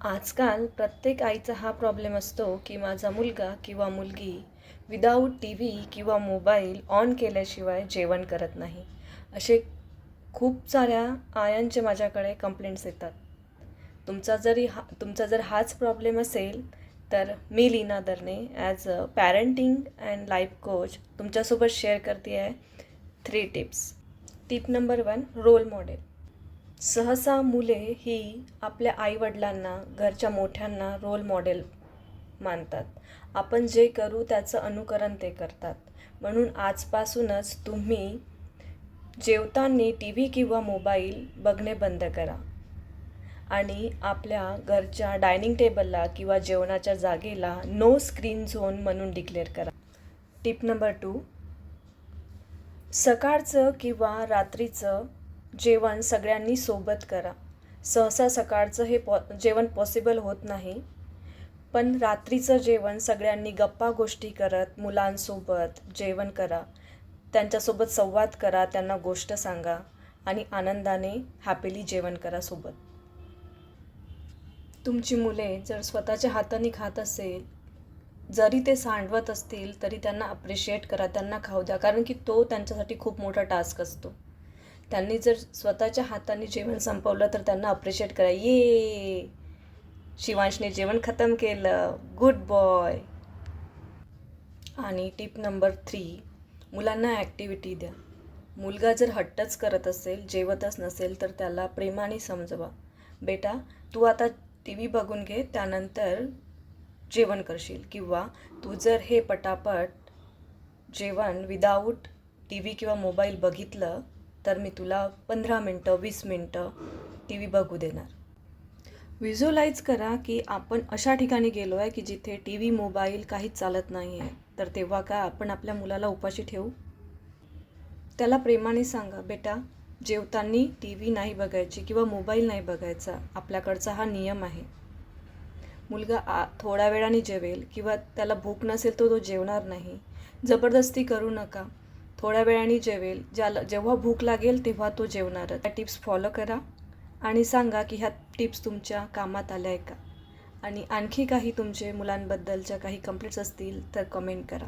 आजकाल प्रत्येक आईचा हा प्रॉब्लेम असतो की माझा मुलगा किंवा मुलगी विदाऊट टी व्ही किंवा मोबाईल ऑन केल्याशिवाय जेवण करत नाही. असे खूप साऱ्या आयांचे माझ्याकडे कंप्लेंट्स येतात. तुमचा जरी हा तुमचा जर हाच प्रॉब्लेम असेल तर मी Leena Darne as a parenting and life coach तुमच्यासोबत शेअर करते आहे three tips tip number one role model सहसा मुले ही आपल्या आईवडिलांना घरच्या मोठ्यांना रोल मॉडेल मानतात. आपण जे करू त्याचं अनुकरण ते करतात. म्हणून आजपासूनच तुम्ही जेवताना टी व्ही किंवा मोबाईल बघणे बंद करा. आणि आपल्या घरच्या डायनिंग टेबलला किंवा जेवणाच्या जागेला नो स्क्रीन झोन म्हणून डिक्लेअर करा. टिप नंबर टू सकाळचं किंवा रात्रीचं जेवण सगळ्यांनी सोबत करा. सहसा सकाळचं हे पॉ जेवण पॉसिबल होत नाही. पण रात्रीचं जेवण सगळ्यांनी गप्पा गोष्टी करत मुलांसोबत जेवण करा. त्यांच्यासोबत संवाद करा त्यांना गोष्ट सांगा आणि आनंदाने हॅपीली जेवण करा सोबत. तुमची मुले जर स्वतःच्या हाताने खात असेल जरी ते सांडवत असतील तरी त्यांना अप्रिशिएट करा त्यांना खाऊ द्या. कारण की तो त्यांच्यासाठी खूप मोठा टास्क असतो. त्यांनी जर स्वतःच्या हाताने जेवण संपवलं तर त्यांना अप्रिशिएट करा. ये! शिवांशने जेवण खतम केलं. गुड बॉय आणि टिप नंबर थ्री मुलांना ॲक्टिव्हिटी द्या. मुलगा जर हट्टच करत असेल जेवतच नसेल तर त्याला प्रेमाने समजवा. बेटा तू आता टी व्ही बघून घे त्यानंतर जेवण करशील. किंवा तू जर हे पटापट जेवण विदाऊट टी व्ही किंवा मोबाईल बघितलं तर मी तुला पंधरा मिनटं वीस मिनटं टी व्ही बघू देणार. व्हिज्युअलाइज करा की आपण अशा ठिकाणी गेलो आहे की जिथे टी व्ही मोबाईल काहीच चालत नाही आहे. तर तेव्हा काय आपण आपल्या मुलाला उपाशी ठेवू? त्याला प्रेमाने सांगा बेटा जेवताना टी व्ही नाही बघायची किंवा मोबाईल नाही बघायचा. आपल्याकडचा हा नियम आहे. मुलगा आ थोड्या वेळाने जेवेल किंवा त्याला भूक नसेल तर तो जेवणार नाही. जबरदस्ती करू नका. थोड्या वेळाने जेवेल ज्याला जेव्हा भूक लागेल तेव्हा तो जेवणार त्या टिप्स फॉलो करा आणि सांगा की ह्या टिप्स तुमच्या कामात आल्या आहे का? आणि आणखी काही तुमचे मुलांबद्दलच्या काही कंप्लेंट्स असतील तर कमेंट करा.